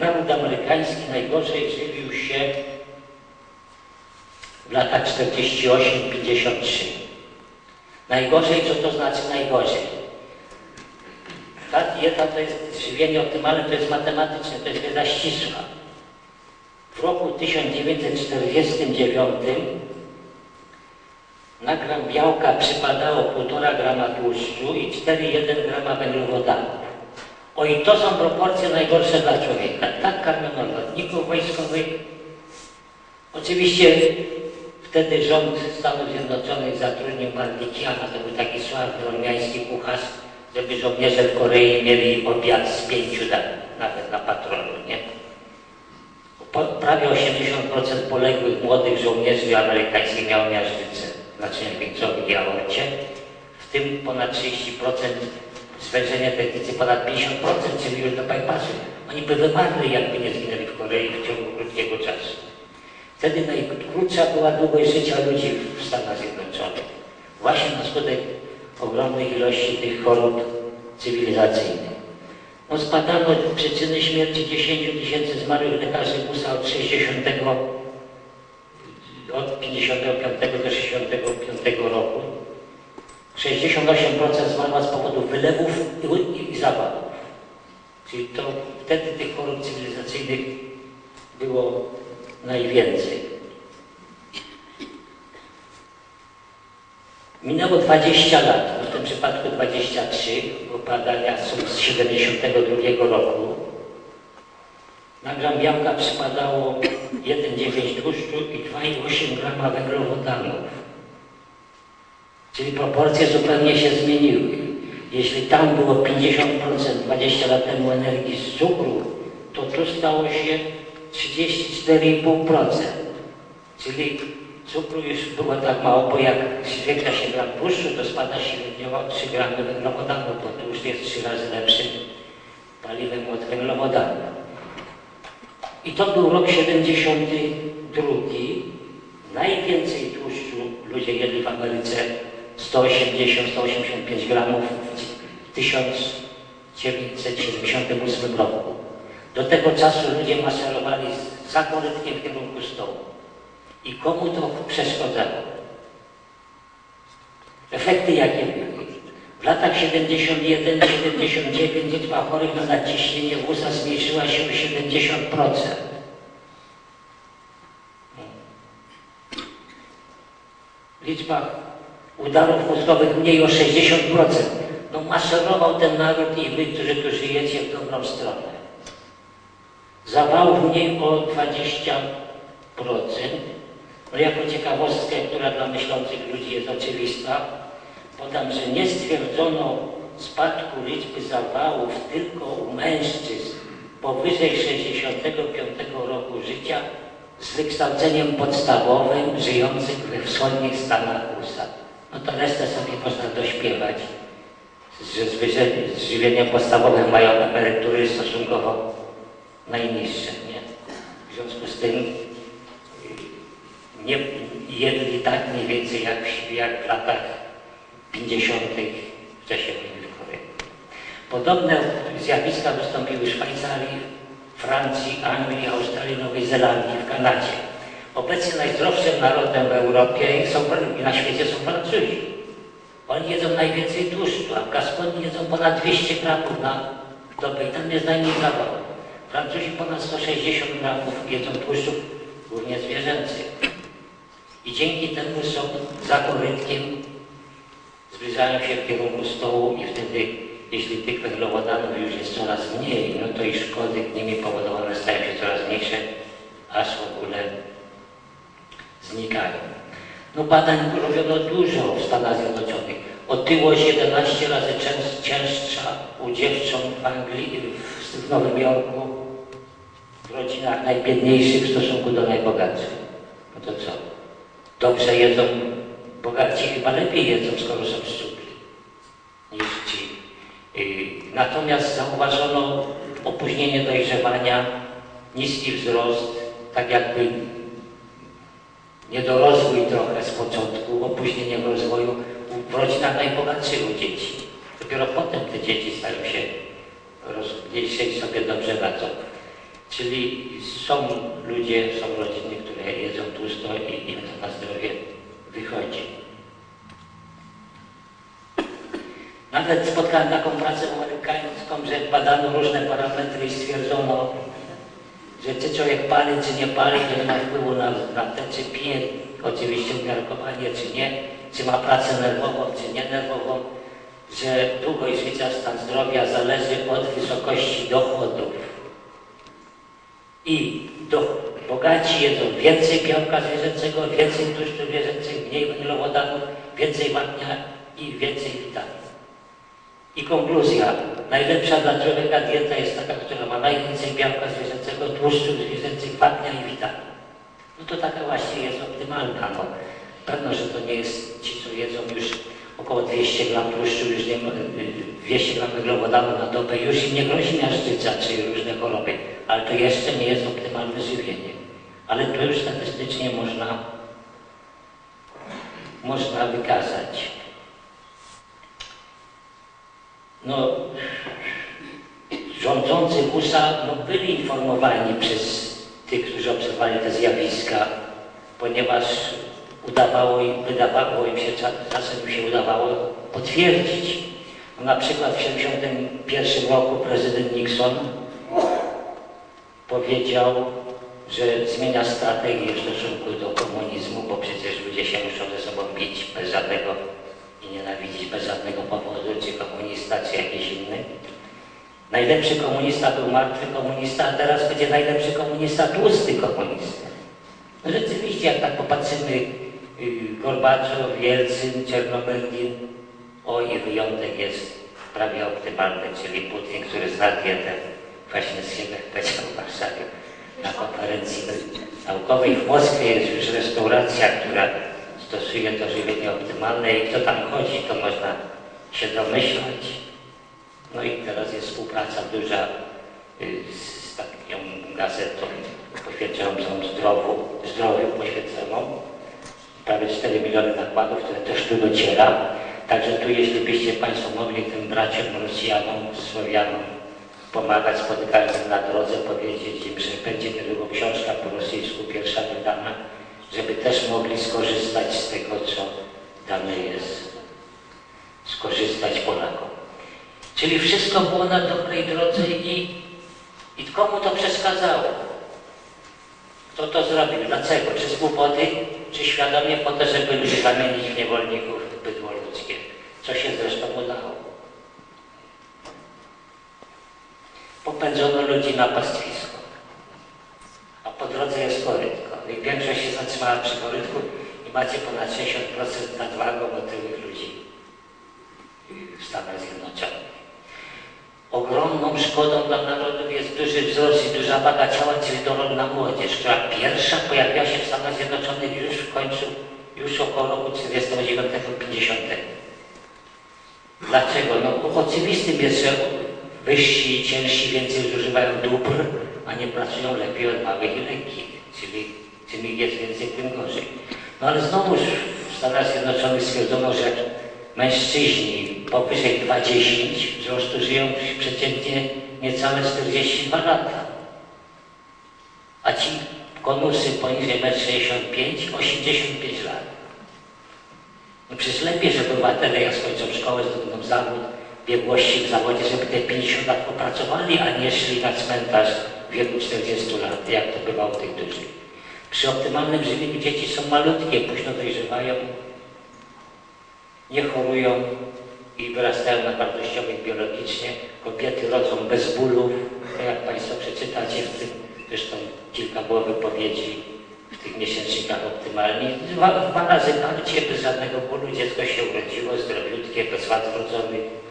Naród amerykański najgorzej żywił się w latach 48-53. Najgorzej, co to znaczy najgorzej? Ta dieta to jest żywienie optymalne, to jest matematyczne, to jest wiedza ścisła. W roku 1949 na gram białka przypadało 1,5 grama tłuszczu i 4,1 grama węglowodanów. O i to są proporcje najgorsze dla człowieka. Tak karmiono lotników wojskowych. Oczywiście wtedy rząd Stanów Zjednoczonych zatrudnił Mardikiana, to był taki sławny ormiański kucharz, żeby żołnierze w Korei mieli obiad z pięciu dań, nawet na patrolu, nie? Po, prawie 80% poległych młodych żołnierzy amerykańskich miało miażdżycę naczynia wieńcowych i aorcie, w tym ponad 30% zwężenia tętnicy, ponad 50% czyli już do bypassu. Oni by wymarli, jakby nie zginęli w Korei w ciągu krótkiego czasu. Wtedy najkrótsza była długość życia ludzi w Stanach Zjednoczonych. Właśnie na skutek ogromnej ilości tych chorób cywilizacyjnych. No spadano przyczyny śmierci 10 tysięcy zmarłych lekarzy USA od 60 od 55 do 65 roku. 68% zmarła z powodu wylewów i, i zawadów. Czyli to wtedy tych chorób cywilizacyjnych było najwięcej. Minęło 20 lat, w tym przypadku 23, bo badania są z 72 roku. Na gram białka przypadało 1,9 tłuszczu i 2,8 grama węglowodanów. Czyli proporcje zupełnie się zmieniły. Jeśli tam było 50% 20 lat temu energii z cukru, to tu stało się 34,5%. Czyli cukru już było tak mało, bo jak zwiększa się gram tłuszczu, to spada średnio 3 gramy węglowodanu, bo tłuszcz jest 3 razy lepszym paliwem od węglowodanu. I to był rok 72. Najwięcej tłuszczu ludzie jedli w Ameryce 180-185 gramów w 1978 roku. Do tego czasu ludzie maszerowali za korytkiem w kierunku stołu. I komu to przeszkadzało? Efekty jakie? W latach 71-79 liczba chorych na nadciśnienie w USA zmniejszyła się o 70%. Liczba udarów mózgowych mniej o 60%. No maszerował ten naród i wy, którzy tu żyjecie w dobrą stronę. Zawałów mniej o 20%. No jako ciekawostkę, która dla myślących ludzi jest oczywista, podam, że nie stwierdzono spadku liczby zawałów tylko u mężczyzn powyżej 65 roku życia z wykształceniem podstawowym żyjących we wschodnich Stanach USA. No to resztę sobie można dośpiewać, z żywieniem podstawowym mają emerytury stosunkowo najniższe. Nie? W związku z tym nie jedli tak mniej więcej jak, jak w latach 50. w czasie wojny w Korei. Podobne zjawiska wystąpiły w Szwajcarii, Francji, Anglii, Australii, Nowej Zelandii, w Kanadzie. Obecnie najzdrowszym narodem w Europie są, i na świecie są Francuzi. Oni jedzą najwięcej tłuszczu, a w Gaskonii jedzą ponad 200 gramów na dobę i tam jest najmniej zawału. Francuzi ponad 160 gramów jedzą tłuszczów, głównie zwierzęcych. I dzięki temu są za korytkiem, zbliżają się w kierunku stołu i wtedy, jeśli tych węglowodanów już jest coraz mniej, no to i szkody nimi powodowane stają się coraz mniejsze, aż w ogóle znikają. No badań robiono dużo w Stanach Zjednoczonych. Otyłość 11 razy cięższa u dziewcząt w Anglii, w Nowym Jorku, w rodzinach najbiedniejszych w stosunku do najbogatszych. No to co? Dobrze jedzą, bogaci chyba lepiej jedzą, skoro są szczupli niż ci. Natomiast zauważono opóźnienie dojrzewania, niski wzrost, tak jakby niedorozwój trochę z początku, opóźnienie w rozwoju w rodzinach najbogatszych dzieci. Dopiero potem te dzieci stają się, mniejsze i sobie dobrze radzą. Czyli są ludzie, są rodziny, które jedzą tłusto i im to na zdrowie wychodzi. Nawet spotkałem taką pracę amerykańską, że badano różne parametry i stwierdzono, że czy człowiek pali, czy nie pali, to nie ma wpływu na, na to, czy pije oczywiście umiarkowanie, czy nie, czy ma pracę nerwową, czy nie nerwową, że długość życia, stan zdrowia zależy od wysokości dochodów. I do, bogaci jedzą więcej białka zwierzęcego, więcej tłuszczu zwierzęcych, mniej węglowodanów, więcej wapnia i więcej witamin. I konkluzja. Najlepsza dla człowieka dieta jest taka, która ma najwięcej białka zwierzęcego, tłuszczu zwierzęcych, wapnia i witamin. No to taka właśnie jest optymalna. No. Pewno, że to nie jest ci, co jedzą już około 200 gram tłuszczu, już nie, 200 gram węglowodanu na dobę, już im nie grozi miażdżyca czy różne choroby, ale to jeszcze nie jest optymalne żywienie. Ale to już statystycznie można, można wykazać. No, rządzący USA no, byli informowani przez tych, którzy obserwowali te zjawiska, ponieważ udawało im, wydawało im się, czasem się udawało potwierdzić. No, na przykład w 1971 roku prezydent Nixon powiedział, że zmienia strategię w stosunku do komunizmu, bo przecież ludzie się muszą ze sobą bić bez żadnego nienawidzić bez żadnego powodu, czy komunista, czy jakiś inny. Najlepszy komunista był martwy komunista, a teraz będzie najlepszy komunista tłusty komunista. No rzeczywiście, jak tak popatrzymy, yy, Gorbaczow, Jelcyn, Czernomyrdin, o i wyjątek jest prawie optymalny, czyli Putin, który zna dietę właśnie z siebie powiedział w Warszawie na konferencji naukowej. W Moskwie jest już restauracja, która stosuje to żywienie optymalne i kto tam chodzi, to można się domyślać. No i teraz jest współpraca duża y, z taką gazetą poświęcającą zdrowiu, zdrowiu poświęconą. Prawie 4 miliony nakładów, które też tu dociera. Także tu, jeśli byście Państwo mogli tym braciom Rosjanom, Słowianom pomagać, spotykać na drodze, powiedzieć im, że będzie niedługo książka po rosyjsku, pierwsza wydana, żeby też mogli skorzystać z tego, co dane jest, skorzystać Polakom. Czyli wszystko było na dobrej drodze i, i komu to przeszkadzało? Kto to zrobił? Dlaczego? Czy z głupoty, czy świadomie po to, żeby ludzi zamienić w niewolników bydło ludzkie? Co się zresztą udało. Popędzono ludzi na pastwisko, a po drodze jest korytko. I zatrzymała przy i macie ponad 60% nadwagą otyłych ludzi w Stanach Zjednoczonych. Ogromną szkodą dla narodów jest duży wzrost i duża waga ciała, czyli dorodna młodzież, która pierwsza pojawiła się w Stanach Zjednoczonych już w końcu, już około roku 49-50. Dlaczego? No oczywistym jest, że wyżsi i ciężsi więcej zużywają dóbr, a nie pracują lepiej od małych i lekkich, czyli czym ich jest więcej, tym gorzej. No ale znowuż w Stanach Zjednoczonych stwierdzono, że mężczyźni powyżej 20 wzrostu żyją przeciętnie niecałe 42 lata. A ci konusy poniżej 1,65 m 85 lat. No przecież lepiej, żeby obywatele jak skończą szkołę, zdobędą zawód, biegłości w zawodzie, żeby te 50 lat popracowali, a nie szli na cmentarz w wieku 40 lat, jak to bywało tych dużych. Przy optymalnym żywieniu dzieci są malutkie, późno dojrzewają, nie chorują i wyrastają na wartościowych biologicznie. Kobiety rodzą bez bólów, jak Państwo przeczytacie w tym, zresztą kilka było wypowiedzi w tych miesięcznikach optymalnie. Dwa, dwa razy bardziej, bez żadnego bólu dziecko się urodziło, zdrowiutkie, bez wad wrodzonych